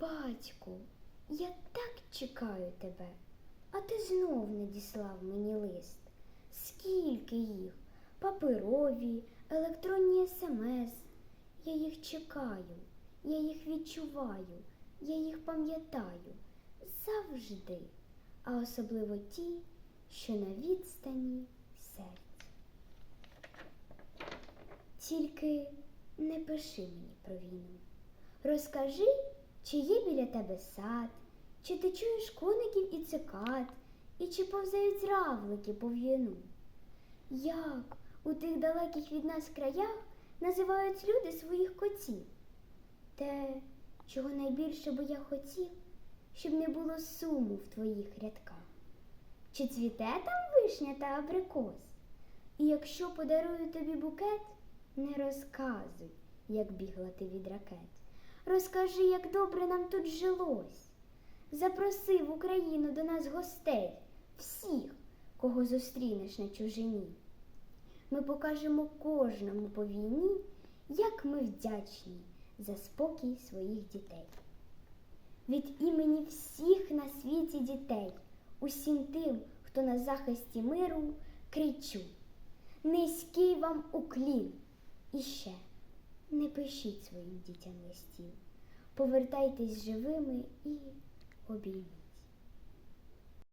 батьку, я так чекаю тебе, а ти знов надіслав мені лист. Скільки їх? Паперові, електронні смс. Я їх чекаю, я їх відчуваю, я їх пам'ятаю завжди, а особливо ті, що на відстані серця. Тільки не пиши мені про війну. Розкажи, чи є біля тебе сад, чи ти чуєш коників і цикад, і чи повзають зравлики по в'їну. Як у тих далеких від нас краях називають люди своїх котів? Те, чого найбільше би я хотів, щоб не було суму в твоїх рядках. Чи цвіте там вишня та абрикос? І якщо подарую тобі букет, не розказуй, як бігла ти від ракет. Розкажи, як добре нам тут жилось. Запроси в Україну до нас гостей, всіх, кого зустрінеш на чужині. Ми покажемо кожному по війні, як ми вдячні за спокій своїх дітей. Від імені всіх на світі дітей, усім тим, хто на захисті миру, кричу. Низький вам уклін. І ще не пишіть своїм дітям листів. Повертайтесь живими і обійміть.